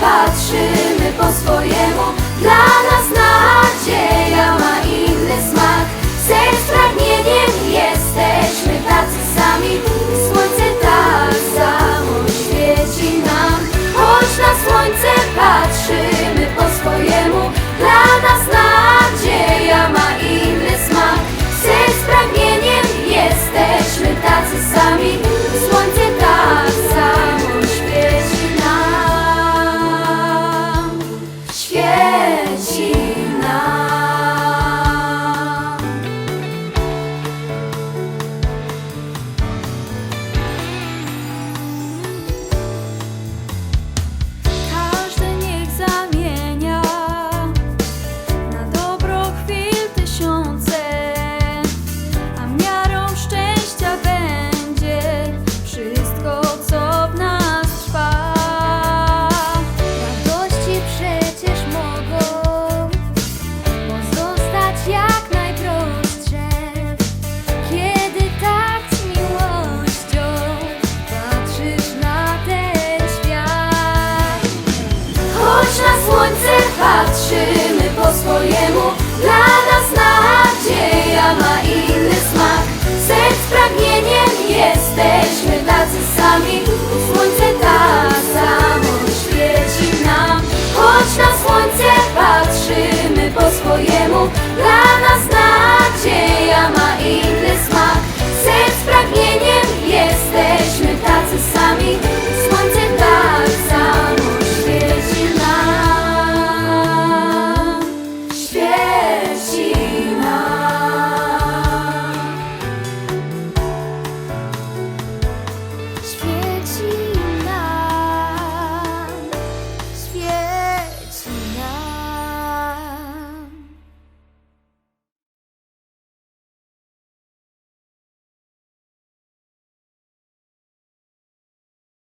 patrzymy po swojemu, dla nas na swojemu. Dla nas nadzieja ma inny smak. Serc pragnieniem jesteśmy tacy sami.